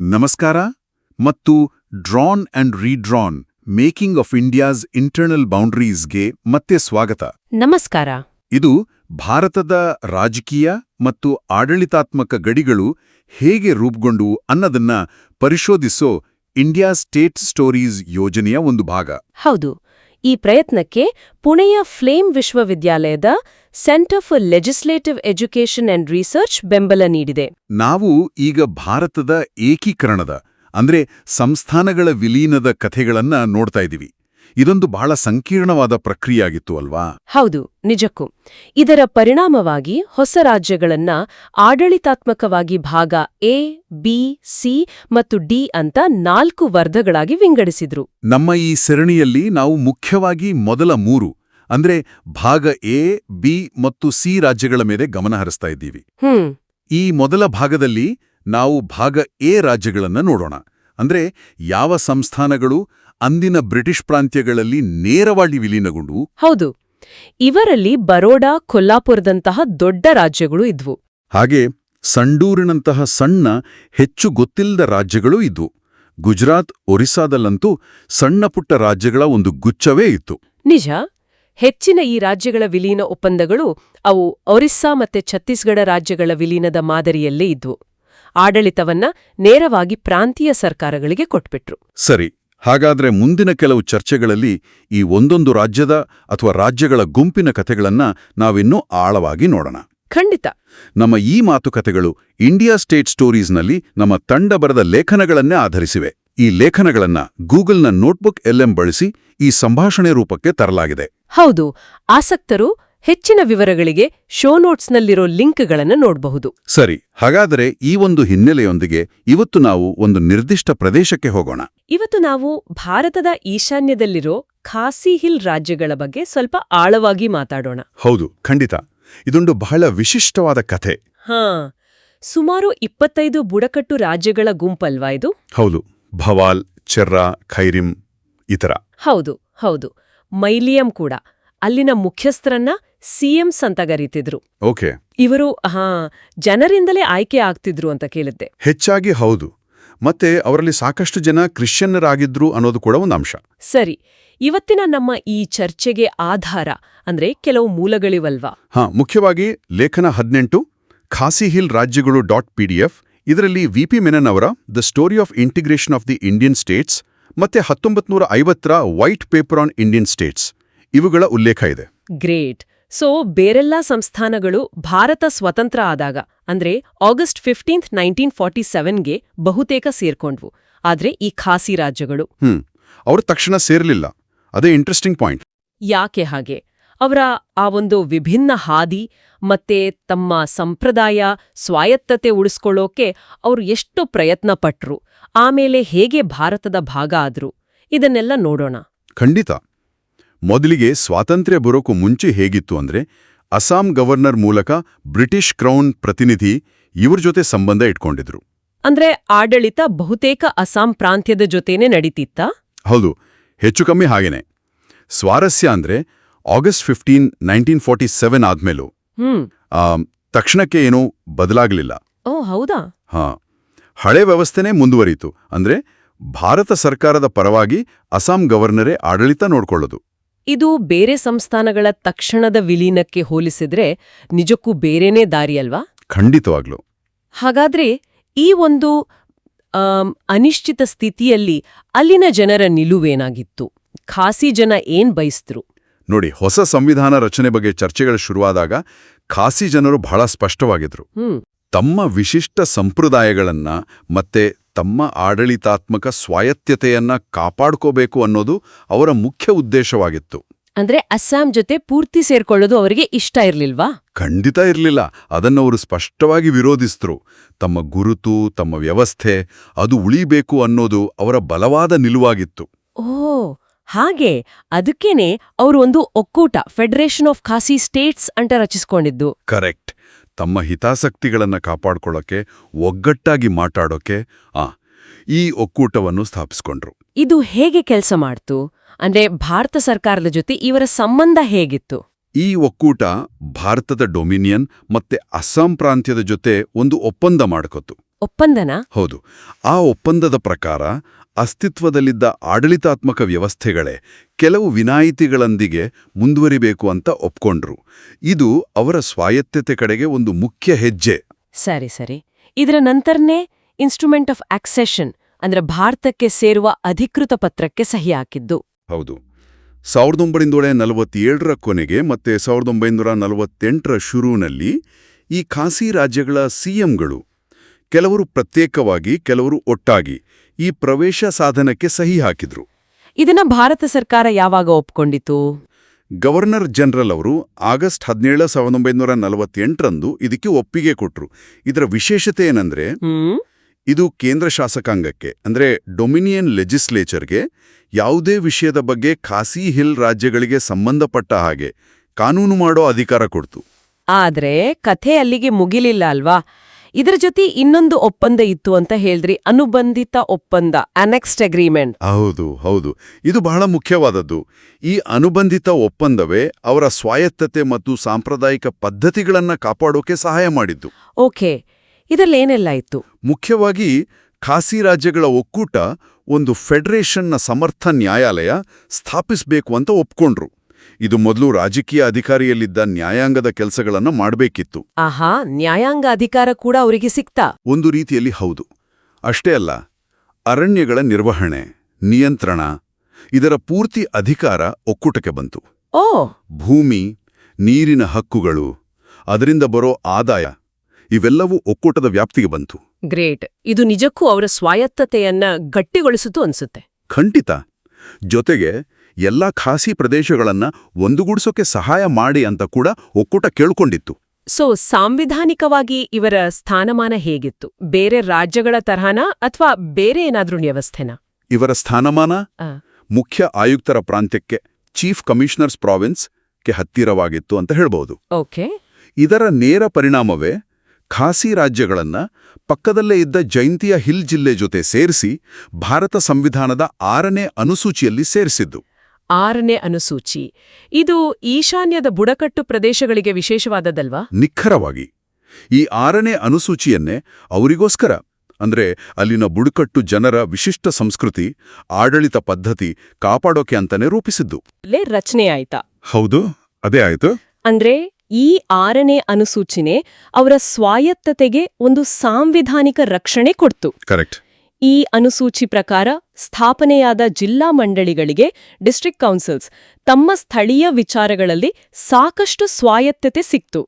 ನಮಸ್ಕಾರ ಮತ್ತು drawn and redrawn making of India's internal ಬೌಂಡ್ರೀಸ್ಗೆ ಮತ್ತೆ ಸ್ವಾಗತ. ನಮಸ್ಕಾರ. ಇದು ಭಾರತದ ರಾಜಕೀಯ ಮತ್ತು ಆಡಳಿತಾತ್ಮಕ ಗಡಿಗಳು ಹೇಗೆ ರೂಪುಗೊಂಡು ಅನ್ನೋದನ್ನ ಪರಿಶೋಧಿಸೋ ಇಂಡಿಯಾ ಸ್ಟೇಟ್ ಸ್ಟೋರೀಸ್ ಯೋಜನೆಯ ಒಂದು ಭಾಗ. ಹೌದು. ಈ ಪ್ರಯತ್ನಕ್ಕೆ ಪುಣೆಯ ಫ್ಲೇಮ್ ವಿಶ್ವವಿದ್ಯಾಲಯದ centre for legislative education and research ಬೆಂಬಲ ನೀಡಿದೆ. ನಾವು ಈಗ ಭಾರತದ ಏಕೀಕರಣದ, ಅಂದ್ರೆ ಸಂಸ್ಥಾನಗಳ ವಿಲೀನದ ಕಥೆಗಳನ್ನ ನೋಡ್ತಾ ಇದ್ದೀವಿ ಇದೊಂದು ಬಹಳ ಸಂಕೀರ್ಣವಾದ ಪ್ರಕ್ರಿಯೆಯಾಗಿತ್ತು ಅಲ್ವಾ? ಹೌದು ನಿಜಕ್ಕೂ. ಇದರ ಪರಿಣಾಮವಾಗಿ ಹೊಸ ರಾಜ್ಯಗಳನ್ನ ಆಡಳಿತಾತ್ಮಕವಾಗಿ ಭಾಗ ಎ ಬಿ ಸಿ ಮತ್ತು ಡಿ ಅಂತ ನಾಲ್ಕು ವರ್ಧಗಳಾಗಿ ವಿಂಗಡಿಸಿದ್ರು. ನಮ್ಮ ಈ ಸರಣಿಯಲ್ಲಿ ನಾವು ಮುಖ್ಯವಾಗಿ ಮೊದಲ ಮೂರು ಅಂದ್ರೆ ಭಾಗ ಎ ಬಿ ಮತ್ತು ಸಿ ರಾಜ್ಯಗಳ ಮೇಲೆ ಗಮನ ಹರಿಸ್ತಾ ಇದ್ದೀವಿ. ಹ್ಮ್. ಈ ಮೊದಲ ಭಾಗದಲ್ಲಿ ನಾವು ಭಾಗ ಎ ರಾಜ್ಯಗಳನ್ನ ನೋಡೋಣ. ಅಂದ್ರೆ ಯಾವ ಸಂಸ್ಥಾನಗಳು ಅಂದಿನ ಬ್ರಿಟಿಷ್ ಪ್ರಾಂತ್ಯಗಳಲ್ಲಿ ನೇರವಾಗಿ ವಿಲೀನಗೊಂಡು ಹೌದು. ಇವರಲ್ಲಿ ಬರೋಡಾ ಕೊಲ್ಲಾಪುರದಂತಹ ದೊಡ್ಡ ರಾಜ್ಯಗಳು ಇದ್ವು. ಹಾಗೆ ಸಂಡೂರಿನಂತಹ ಸಣ್ಣ ಹೆಚ್ಚು ಗೊತ್ತಿಲ್ಲದ ರಾಜ್ಯಗಳೂ ಇದ್ವು. ಗುಜರಾತ್ ಒರಿಸ್ಸಾದಲ್ಲಂತೂ ಸಣ್ಣ ಪುಟ್ಟ ರಾಜ್ಯಗಳ ಒಂದು ಗುಚ್ಛವೇ ಇತ್ತು. ನಿಜ. ಹೆಚ್ಚಿನ ಈ ರಾಜ್ಯಗಳ ವಿಲೀನ ಒಪ್ಪಂದಗಳು ಅವು ಒರಿಸ್ಸಾ ಮತ್ತೆ ಛತ್ತೀಸ್ಗಢ ರಾಜ್ಯಗಳ ವಿಲೀನದ ಮಾದರಿಯಲ್ಲೇ ಇದ್ವು. ಆಡಳಿತವನ್ನ ನೇರವಾಗಿ ಪ್ರಾಂತೀಯ ಸರ್ಕಾರಗಳಿಗೆ ಕೊಟ್ಬಿಟ್ರು. ಸರಿ. ಹಾಗಾದ್ರೆ ಮುಂದಿನ ಕೆಲವು ಚರ್ಚೆಗಳಲ್ಲಿ ಈ ಒಂದೊಂದು ರಾಜ್ಯದ ಅಥವಾ ರಾಜ್ಯಗಳ ಗುಂಪಿನ ಕಥೆಗಳನ್ನ ನಾವಿನ್ನೂ ಆಳವಾಗಿ ನೋಡೋಣ. ಖಂಡಿತ. ನಮ್ಮ ಈ ಮಾತುಕತೆಗಳು ಇಂಡಿಯಾ ಸ್ಟೇಟ್ ಸ್ಟೋರೀಸ್ನಲ್ಲಿ ನಮ್ಮ ತಂಡ ಬರೆದ ಲೇಖನಗಳನ್ನೇ ಆಧರಿಸಿವೆ. ಈ ಲೇಖನಗಳನ್ನ ಗೂಗಲ್ನ ನೋಟ್ಬುಕ್ ಎಲ್ಎಂ ಬಳಸಿ ಈ ಸಂಭಾಷಣೆ ರೂಪಕ್ಕೆ ತರಲಾಗಿದೆ. ಹೌದು ಆಸಕ್ತರು ಹೆಚ್ಚಿನ ವಿವರಗಳಿಗೆ ಶೋ ನೋಟ್ಸ್ನಲ್ಲಿರೋ ಲಿಂಕ್ಗಳನ್ನು ನೋಡಬಹುದು. ಸರಿ ಹಾಗಾದರೆ ಈ ಒಂದು ಹಿನ್ನೆಲೆಯೊಂದಿಗೆ ಇವತ್ತು ನಾವು ಒಂದು ನಿರ್ದಿಷ್ಟ ಪ್ರದೇಶಕ್ಕೆ ಹೋಗೋಣ. ಇವತ್ತು ನಾವು ಭಾರತದ ಈಶಾನ್ಯದಲ್ಲಿರೋ ಖಾಸಿ ಹಿಲ್ ರಾಜ್ಯಗಳ ಬಗ್ಗೆ ಸ್ವಲ್ಪ ಆಳವಾಗಿ ಮಾತಾಡೋಣ. ಹೌದು ಖಂಡಿತ. ಇದೊಂದು ಬಹಳ ವಿಶಿಷ್ಟವಾದ ಕಥೆ. ಹಾ ಸುಮಾರು ಇಪ್ಪತ್ತೈದು ಬುಡಕಟ್ಟು ರಾಜ್ಯಗಳ ಗುಂಪಲ್ವಾ ಇದು? ಹೌದು ಭವಾಲ್ ಚೆರ್ರಾ ಖೈರಿಂ ಇತರ. ಹೌದು ಹೌದು. ಮೈಲಿಯಂ ಕೂಡ. ಅಲ್ಲಿನ ಮುಖ್ಯಸ್ಥರನ್ನ ಸಿಎಂಸ್ ಅಂತ ಕರೀತಿದ್ರು. ಓಕೆ. ಇವರು ಹಾ ಜನರಿಂದಲೇ ಆಯ್ಕೆ ಆಗ್ತಿದ್ರು ಅಂತ ಕೇಳಿದ್ದೆ. ಹೆಚ್ಚಾಗಿ ಹೌದು. ಮತ್ತೆ ಅವರಲ್ಲಿ ಸಾಕಷ್ಟು ಜನ ಕ್ರಿಶ್ಚಿಯನ್ನರಾಗಿದ್ರು ಅನ್ನೋದು ಕೂಡ ಒಂದು ಅಂಶ. ಸರಿ. ಇವತ್ತಿನ ನಮ್ಮ ಈ ಚರ್ಚೆಗೆ ಆಧಾರ ಅಂದ್ರೆ ಕೆಲವು ಮೂಲಗಳಿವಲ್ವಾ? ಹಾ ಮುಖ್ಯವಾಗಿ ಲೇಖನ ಹದಿನೆಂಟು ಖಾಸಿ ಹಿಲ್ ರಾಜ್ಯಗಳು ಡಾಟ್ ಪಿಡಿಎಫ್ ಇದರಲ್ಲಿ ವಿಪಿ ಮೆನನ್ ಅವರ the story of integration of the Indian states ಮತ್ತೆ ಹತ್ತೊಂಬತ್ತು ನೂರ ಐವತ್ತರ white paper on Indian states ಇವುಗಳ ಉಲ್ಲೇಖ ಇದೆ. ಗ್ರೇಟ್. ಸೊ ಬೇರೆಲ್ಲ ಸಂಸ್ಥಾನಗಳು ಭಾರತ ಸ್ವತಂತ್ರ ಆದಾಗ ಅಂದ್ರೆ ಆಗಸ್ಟ್ ಫಿಫ್ಟೀನ್ತ್ ನೈನ್ಟೀನ್ ಫಾರ್ಟಿ ಸೆವೆನ್ಗೆ ಬಹುತೇಕ ಸೇರ್ಕೊಂಡ್ವು. ಆದ್ರೆ ಈ ಖಾಸಿ ರಾಜ್ಯಗಳು ಹ್ಮ್ ಅವರು ತಕ್ಷಣ ಸೇರ್ಲಿಲ್ಲ. ಅದೇ ಇಂಟ್ರೆಸ್ಟಿಂಗ್ ಪಾಯಿಂಟ್ ಯಾಕೆ ಹಾಗೆ? ಅವರ ಆ ಒಂದು ವಿಭಿನ್ನ ಹಾದಿ ಮತ್ತೆ ತಮ್ಮ ಸಂಪ್ರದಾಯ ಸ್ವಾಯತ್ತತೆ ಉಳಿಸ್ಕೊಳ್ಳೋಕೆ ಅವರು ಎಷ್ಟು ಪ್ರಯತ್ನ ಪಟ್ರು. ಆಮೇಲೆ ಹೇಗೆ ಭಾರತದ ಭಾಗ ಆದ್ರು? ಇದನ್ನೆಲ್ಲ ನೋಡೋಣ. ಖಂಡಿತ. ಮೊದಲಿಗೆ ಸ್ವಾತಂತ್ರ್ಯ ಬರೋಕು ಮುಂಚೆ ಹೇಗಿತ್ತು ಅಂದ್ರೆ ಅಸ್ಸಾಂ ಗವರ್ನರ್ ಮೂಲಕ ಬ್ರಿಟಿಷ್ ಕ್ರೌನ್ ಪ್ರತಿನಿಧಿ ಇವ್ರ ಜೊತೆ ಸಂಬಂಧ ಇಟ್ಕೊಂಡಿದ್ರು. ಅಂದ್ರೆ ಆಡಳಿತ ಬಹುತೇಕ ಅಸ್ಸಾಂ ಪ್ರಾಂತ್ಯದ ಜೊತೆನೆ ನಡೀತಿತ್ತ? ಹೌದು ಹೆಚ್ಚು ಕಮ್ಮಿ ಹಾಗೇನೆ. ಸ್ವಾರಸ್ಯ ಅಂದ್ರೆ August fifteen nineteen forty seven ಆದ್ಮೇಲೂ. ಆ, ತಕ್ಷಣಕ್ಕೆ ಏನೂ ಬದಲಾಗಲಿಲ್ಲ. ಓ ಹೌದಾ? ಹಾ. ಹಳೆ ವ್ಯವಸ್ಥೆನೇ ಮುಂದುವರಿಯಿತು ಅಂದ್ರೆ ಭಾರತ ಸರ್ಕಾರದ ಪರವಾಗಿ ಅಸ್ಸಾಂ ಗವರ್ನರೇ ಆಡಳಿತ ನೋಡ್ಕೊಳ್ಳೋದು. ಇದು ಬೇರೆ ಸಂಸ್ಥಾನಗಳ ತಕ್ಷಣದ ವಿಲೀನಕ್ಕೆ ಹೋಲಿಸಿದ್ರೆ ನಿಜಕ್ಕೂ ಬೇರೆನೇ ದಾರಿ ಅಲ್ವಾ? ಖಂಡಿತವಾಗ್ಲು. ಹಾಗಾದ್ರೆ ಈ ಒಂದು ಅನಿಶ್ಚಿತ ಸ್ಥಿತಿಯಲ್ಲಿ ಅಲ್ಲಿನ ಜನರ ನಿಲುವೇನಾಗಿತ್ತು? ಖಾಸಿ ಜನ ಏನ್ ಬಯಸಿದ್ರು? ನೋಡಿ ಹೊಸ ಸಂವಿಧಾನ ರಚನೆ ಬಗ್ಗೆ ಚರ್ಚೆಗಳು ಶುರುವಾದಾಗ ಖಾಸಿ ಜನರು ಬಹಳ ಸ್ಪಷ್ಟವಾಗಿದ್ರು. ಹ್ಮ್. ತಮ್ಮ ವಿಶಿಷ್ಟ ಸಂಪ್ರದಾಯಗಳನ್ನ ಮತ್ತೆ ತಮ್ಮ ಆಡಳಿತಾತ್ಮಕ ಸ್ವಾಯತ್ತತೆಯನ್ನ ಕಾಪಾಡ್ಕೋಬೇಕು ಅನ್ನೋದು ಅವರ ಮುಖ್ಯ ಉದ್ದೇಶವಾಗಿತ್ತು. ಅಂದ್ರೆ ಅಸ್ಸಾಂ ಜೊತೆ ಪೂರ್ತಿ ಸೇರ್ಕೊಳ್ಳೋದು ಅವರಿಗೆ ಇಷ್ಟ ಇರಲಿಲ್ವಾ? ಖಂಡಿತ ಇರಲಿಲ್ಲ. ಅದನ್ನವರು ಸ್ಪಷ್ಟವಾಗಿ ವಿರೋಧಿಸಿದ್ರು. ತಮ್ಮ ಗುರುತು ತಮ್ಮ ವ್ಯವಸ್ಥೆ ಅದು ಉಳಿಬೇಕು ಅನ್ನೋದು ಅವರ ಬಲವಾದ ನಿಲುವಾಗಿತ್ತು. ಓ ಹಾಗೆ. ಅದಕ್ಕೇನೆ ಅವರು ಒಂದು ಒಕ್ಕೂಟ ಫೆಡರೇಷನ್ ಆಫ್ ಖಾಸಿ ಸ್ಟೇಟ್ಸ್ ಅಂತ ರಚಿಸಿಕೊಂಡಿದ್ದು. ಕರೆಕ್ಟ್ ತಮ್ಮ ಹಿತಾಸಕ್ತಿಗಳನ್ನು ಕಾಪಾಡ್ಕೊಳ್ಳೋಕೆ ಒಗ್ಗಟ್ಟಾಗಿ ಮಾತಾಡೋಕೆ ಆ ಈ ಒಕ್ಕೂಟವನ್ನು ಸ್ಥಾಪಿಸ್ಕೊಂಡ್ರು. ಇದು ಹೇಗೆ ಕೆಲಸ ಮಾಡ್ತು? ಅಂದ್ರೆ ಭಾರತ ಸರ್ಕಾರದ ಜೊತೆ ಇವರ ಸಂಬಂಧ ಹೇಗಿತ್ತು? ಈ ಒಕ್ಕೂಟ ಭಾರತದ ಡೊಮಿನಿಯನ್ ಮತ್ತೆ ಅಸ್ಸಾಂ ಪ್ರಾಂತ್ಯದ ಜೊತೆ ಒಂದು ಒಪ್ಪಂದ ಮಾಡ್ಕೊತು ಒಪ್ಪಂದನ? ಹೌದು. ಆ ಒಪ್ಪಂದದ ಪ್ರಕಾರ ಅಸ್ತಿತ್ವದಲ್ಲಿದ್ದ ಆಡಳಿತಾತ್ಮಕ ವ್ಯವಸ್ಥೆಗಳೇ ಕೆಲವು ವಿನಾಯಿತಿಗಳೊಂದಿಗೆ ಮುಂದುವರಿಬೇಕು ಅಂತ ಒಪ್ಕೊಂಡ್ರು. ಇದು ಅವರ ಸ್ವಾಯತ್ತತೆ ಕಡೆಗೆ ಒಂದು ಮುಖ್ಯ ಹೆಜ್ಜೆ. ಸರಿ ಸರಿ. ಇದರ ನಂತರನೇ ಇನ್ಸ್ಟ್ರೂಮೆಂಟ್ ಆಫ್ ಆಕ್ಸೆಷನ್ ಅಂದ್ರೆ ಭಾರತಕ್ಕೆ ಸೇರುವ ಅಧಿಕೃತ ಪತ್ರಕ್ಕೆ ಸಹಿ ಹಾಕಿದ್ದು. ಹೌದು. ಸಾವಿರದ ಒಂಬೈನೂರ ನಲವತ್ತೇಳರ ಕೊನೆಗೆ ಮತ್ತೆ ಸಾವಿರದ ಒಂಬೈನೂರ ನಲವತ್ತೆಂಟರ ಶುರುವಿನಲ್ಲಿ ಈ ಖಾಸಿ ರಾಜ್ಯಗಳ ಸಿಎಂಗಳು ಕೆಲವರು ಪ್ರತ್ಯೇಕವಾಗಿ ಕೆಲವರು ಒಟ್ಟಾಗಿ ಈ ಪ್ರವೇಶ ಸಾಧನಕ್ಕೆ ಸಹಿ ಹಾಕಿದ್ರು. ಇದನ್ನ ಭಾರತ ಸರ್ಕಾರ ಯಾವಾಗ ಒಪ್ಕೊಂಡಿತು? ಗವರ್ನರ್ ಜನರಲ್ ಅವರು ಆಗಸ್ಟ್ ಹದಿನೇಳು ಸಾವಿರದ ಒಂಬೈನೂರ ನಲವತ್ತೆಂಟರಂದು ಇದಕ್ಕೆ ಒಪ್ಪಿಗೆ ಕೊಟ್ರು. ಇದರ ವಿಶೇಷತೆ ಏನಂದ್ರೆ ಇದು ಕೇಂದ್ರ ಶಾಸಕಾಂಗಕ್ಕೆ ಅಂದ್ರೆ ಡೊಮಿನಿಯನ್ ಲೆಜಿಸ್ಲೇಚರ್ಗೆ ಯಾವುದೇ ವಿಷಯದ ಬಗ್ಗೆ ಖಾಸಿ ಹಿಲ್ ರಾಜ್ಯಗಳಿಗೆ ಸಂಬಂಧಪಟ್ಟ ಹಾಗೆ ಕಾನೂನು ಮಾಡೋ ಅಧಿಕಾರ ಕೊಡ್ತು. ಆದ್ರೆ ಕಥೆ ಅಲ್ಲಿಗೆ ಮುಗಿಲಿಲ್ಲ ಅಲ್ವಾ? ಇದರ ಜೊತೆ ಇನ್ನೊಂದು ಒಪ್ಪಂದ ಇತ್ತು ಅಂತ ಹೇಳಿದ್ರಿ ಅನುಬಂಧಿತ ಒಪ್ಪಂದ ಅನೆಕ್ಸ್ಟ್ ಅಗ್ರಿಮೆಂಟ್ ಹೌದು ಹೌದು. ಇದು ಬಹಳ ಮುಖ್ಯವಾದದ್ದು. ಈ ಅನುಬಂಧಿತ ಒಪ್ಪಂದವೇ ಅವರ ಸ್ವಾಯತ್ತತೆ ಮತ್ತು ಸಾಂಪ್ರದಾಯಿಕ ಪದ್ಧತಿಗಳನ್ನ ಕಾಪಾಡೋಕೆ ಸಹಾಯ ಮಾಡಿದ್ದು. ಓಕೆ ಇದರಲ್ಲೇನೆಲ್ಲ ಇತ್ತು? ಮುಖ್ಯವಾಗಿ ಖಾಸಿ ರಾಜ್ಯಗಳ ಒಕ್ಕೂಟ ಒಂದು ಫೆಡರೇಷನ್ನ ಸಮರ್ಥ ನ್ಯಾಯಾಲಯ ಸ್ಥಾಪಿಸಬೇಕು ಅಂತ ಒಪ್ಕೊಂಡ್ರು. ಇದು ಮೊದಲು ರಾಜಕೀಯ ಅಧಿಕಾರಿಯಲ್ಲಿದ್ದ ನ್ಯಾಯಾಂಗದ ಕೆಲಸಗಳನ್ನು ಮಾಡಬೇಕಿತ್ತು. ಆಹಾ ನ್ಯಾಯಾಂಗ ಅಧಿಕಾರ ಕೂಡ ಅವರಿಗೆ ಸಿಕ್ತಾ? ಒಂದು ರೀತಿಯಲ್ಲಿ ಹೌದು. ಅಷ್ಟೇ ಅಲ್ಲ ಅರಣ್ಯಗಳ ನಿರ್ವಹಣೆ ನಿಯಂತ್ರಣ ಇದರ ಪೂರ್ತಿ ಅಧಿಕಾರ ಒಕ್ಕೂಟಕ್ಕೆ ಬಂತು. ಓ! ಭೂಮಿ ನೀರಿನ ಹಕ್ಕುಗಳು ಅದರಿಂದ ಬರೋ ಆದಾಯ ಇವೆಲ್ಲವೂ ಒಕ್ಕೂಟದ ವ್ಯಾಪ್ತಿಗೆ ಬಂತು. ಗ್ರೇಟ್. ಇದು ನಿಜಕ್ಕೂ ಅವರ ಸ್ವಾಯತ್ತತೆಯನ್ನ ಗಟ್ಟಿಗೊಳಿಸಿತು ಅನ್ಸುತ್ತೆ. ಖಂಡಿತ. ಜೊತೆಗೆ ಎಲ್ಲ ಖಾಸಿ ಪ್ರದೇಶಗಳನ್ನ ಒಂದುಗೂಡಿಸೋಕೆ ಸಹಾಯ ಮಾಡಿ ಅಂತ ಕೂಡ ಒಕ್ಕೂಟ ಕೇಳ್ಕೊಂಡಿತ್ತು. ಸೊ ಸಾಂವಿಧಾನಿಕವಾಗಿ ಇವರ ಸ್ಥಾನಮಾನ ಹೇಗಿತ್ತು? ಬೇರೆ ರಾಜ್ಯಗಳ ತರಹನ ಅಥವಾ ಬೇರೆ ಏನಾದ್ರೂ ವ್ಯವಸ್ಥೆನ? ಇವರ ಸ್ಥಾನಮಾನ? ಮುಖ್ಯ ಆಯುಕ್ತರ ಪ್ರಾಂತ್ಯಕ್ಕೆ ಚೀಫ್ ಕಮಿಷನರ್ಸ್ ಪ್ರಾವಿನ್ಸ್ಗೆ ಹತ್ತಿರವಾಗಿತ್ತು ಅಂತ ಹೇಳಬಹುದು ಓಕೆ. ಇದರ ನೇರ ಪರಿಣಾಮವೇ ಖಾಸಿ ರಾಜ್ಯಗಳನ್ನ ಪಕ್ಕದಲ್ಲೇ ಇದ್ದ ಜೈಂತಿಯ ಹಿಲ್ ಜಿಲ್ಲೆ ಜೊತೆ ಸೇರಿಸಿ ಭಾರತ ಸಂವಿಧಾನದ ಆರನೇ ಅನುಸೂಚಿಯಲ್ಲಿ ಸೇರಿಸಿದ್ದು. ಆರನೇ ಅನುಸೂಚಿ. ಇದು ಈಶಾನ್ಯದ ಬುಡಕಟ್ಟು ಪ್ರದೇಶಗಳಿಗೆ ವಿಶೇಷವಾದದಲ್ವಾ ನಿಖರವಾಗಿ. ಈ ಆರನೇ ಅನುಸೂಚಿಯನ್ನೇ ಅವರಿಗೋಸ್ಕರ ಅಂದ್ರೆ ಅಲ್ಲಿನ ಬುಡಕಟ್ಟು ಜನರ ವಿಶಿಷ್ಟ ಸಂಸ್ಕೃತಿ ಆಡಳಿತ ಪದ್ಧತಿ ಕಾಪಾಡೋಕೆ ಅಂತಾನೆ ರೂಪಿಸಿದ್ದು. ಲೇ ರಚನೆ ಆಯ್ತಾ? ಹೌದು ಅದೇ ಆಯ್ತು. ಅಂದ್ರೆ ಈ ಆರನೇ ಅನುಸೂಚನೆ ಅವರ ಸ್ವಾಯತ್ತತೆಗೆ ಒಂದು ಸಾಂವಿಧಾನಿಕ ರಕ್ಷಣೆ ಕೊಡ್ತು. ಕರೆಕ್ಟ್. ಈ ಅನುಸೂಚಿ ಪ್ರಕಾರ ಸ್ಥಾಪನೆಯಾದ ಜಿಲ್ಲಾ ಮಂಡಳಿಗಳಿಗೆ ಡಿಸ್ಟ್ರಿಕ್ಟ್ ಕೌನ್ಸಿಲ್ಸ್ ತಮ್ಮ ಸ್ಥಳೀಯ ವಿಚಾರಗಳಲ್ಲಿ ಸಾಕಷ್ಟು ಸ್ವಾಯತ್ತತೆ ಸಿಕ್ತು.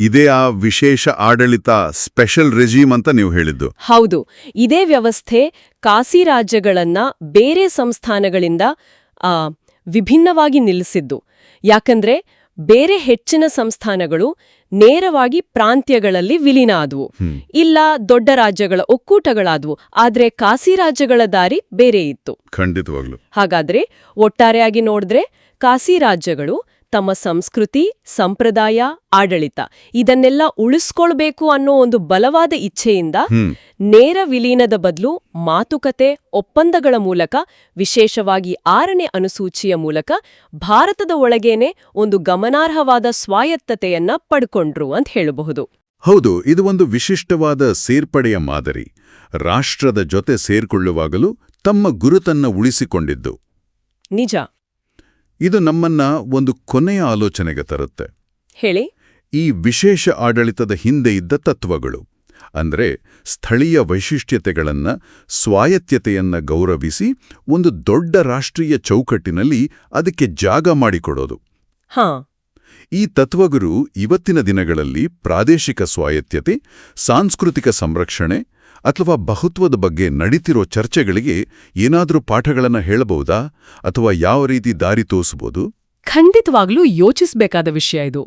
ಇದೇ ಆ ವಿಶೇಷ ಆಡಳಿತ ಸ್ಪೆಷಲ್ ರೆಜೀಮ್ ಅಂತ ನೀವು ಹೇಳಿದ್ದು. ಹೌದು. ಇದೇ ವ್ಯವಸ್ಥೆ ಕಾಸಿ ರಾಜ್ಯಗಳನ್ನ ಬೇರೆ ಸಂಸ್ಥಾನಗಳಿಂದ ವಿಭಿನ್ನವಾಗಿ ನಿಲ್ಲಿಸಿದ್ದು. ಯಾಕಂದ್ರೆ ಬೇರೆ ಹೆಚ್ಚಿನ ಸಂಸ್ಥಾನಗಳು ನೇರವಾಗಿ ಪ್ರಾಂತ್ಯಗಳಲ್ಲಿ ವಿಲೀನ ಆದವು ಇಲ್ಲ ದೊಡ್ಡ ರಾಜ್ಯಗಳ ಒಕ್ಕೂಟಗಳಾದವು. ಆದ್ರೆ ಕಾಸಿ ರಾಜ್ಯಗಳ ದಾರಿ ಬೇರೆ ಇತ್ತು. ಖಂಡಿತವಾಗ್ಲು. ಹಾಗಾದ್ರೆ ಒಟ್ಟಾರೆಯಾಗಿ ನೋಡಿದ್ರೆ ಕಾಸಿ ರಾಜ್ಯಗಳು ತಮ್ಮ ಸಂಸ್ಕೃತಿ ಸಂಪ್ರದಾಯ ಆಡಳಿತ ಇದನ್ನೆಲ್ಲ ಉಳಿಸ್ಕೊಳ್ಬೇಕು ಅನ್ನೋ ಒಂದು ಬಲವಾದ ಇಚ್ಛೆಯಿಂದ ನೇರ ವಿಲೀನದ ಬದಲು ಮಾತುಕತೆ ಒಪ್ಪಂದಗಳ ಮೂಲಕ ವಿಶೇಷವಾಗಿ ಆರನೇ ಅನುಸೂಚಿಯ ಮೂಲಕ ಭಾರತದ ಒಳಗೇನೆ ಒಂದು ಗಮನಾರ್ಹವಾದ ಸ್ವಾಯತ್ತತೆಯನ್ನ ಪಡ್ಕೊಂಡ್ರು ಅಂತ ಹೇಳಬಹುದು. ಹೌದು ಇದು ಒಂದು ವಿಶಿಷ್ಟವಾದ ಸೇರ್ಪಡೆಯ ಮಾದರಿ. ರಾಷ್ಟ್ರದ ಜೊತೆ ಸೇರ್ಕೊಳ್ಳುವಾಗಲೂ ತಮ್ಮ ಗುರುತನ್ನ ಉಳಿಸಿಕೊಂಡಿದ್ದು. ನಿಜ. ಇದು ನಮ್ಮನ್ನ ಒಂದು ಕೊನೆಯ ಆಲೋಚನೆಗೆ ತರುತ್ತೆ. ಹೇಳಿ. ಈ ವಿಶೇಷ ಆಡಳಿತದ ಹಿಂದೆ ಇದ್ದ ತತ್ವಗಳು ಅಂದ್ರೆ ಸ್ಥಳೀಯ ವೈಶಿಷ್ಟ್ಯತೆಗಳನ್ನು ಸ್ವಾಯತ್ಯತೆಯನ್ನ ಗೌರವಿಸಿ ಒಂದು ದೊಡ್ಡ ರಾಷ್ಟ್ರೀಯ ಚೌಕಟ್ಟಿನಲ್ಲಿ ಅದಕ್ಕೆ ಜಾಗ ಮಾಡಿಕೊಡೋದು. ಹಾ. ಈ ತತ್ವಗುರು ಇವತ್ತಿನ ದಿನಗಳಲ್ಲಿ ಪ್ರಾದೇಶಿಕ ಸ್ವಾಯತ್ಯತೆ ಸಾಂಸ್ಕೃತಿಕ ಸಂರಕ್ಷಣೆ ಅಥವಾ ಬಹುತ್ವದ ಬಗ್ಗೆ ನಡೀತಿರೋ ಚರ್ಚೆಗಳಿಗೆ ಏನಾದರೂ ಪಾಠಗಳನ್ನು ಹೇಳಬಹುದಾ? ಅಥವಾ ಯಾವ ರೀತಿ ದಾರಿ ತೋರಿಸಬಹುದು ಖಂಡಿತವಾಗ್ಲೂ ಯೋಚಿಸಬೇಕಾದ ವಿಷಯ ಇದು.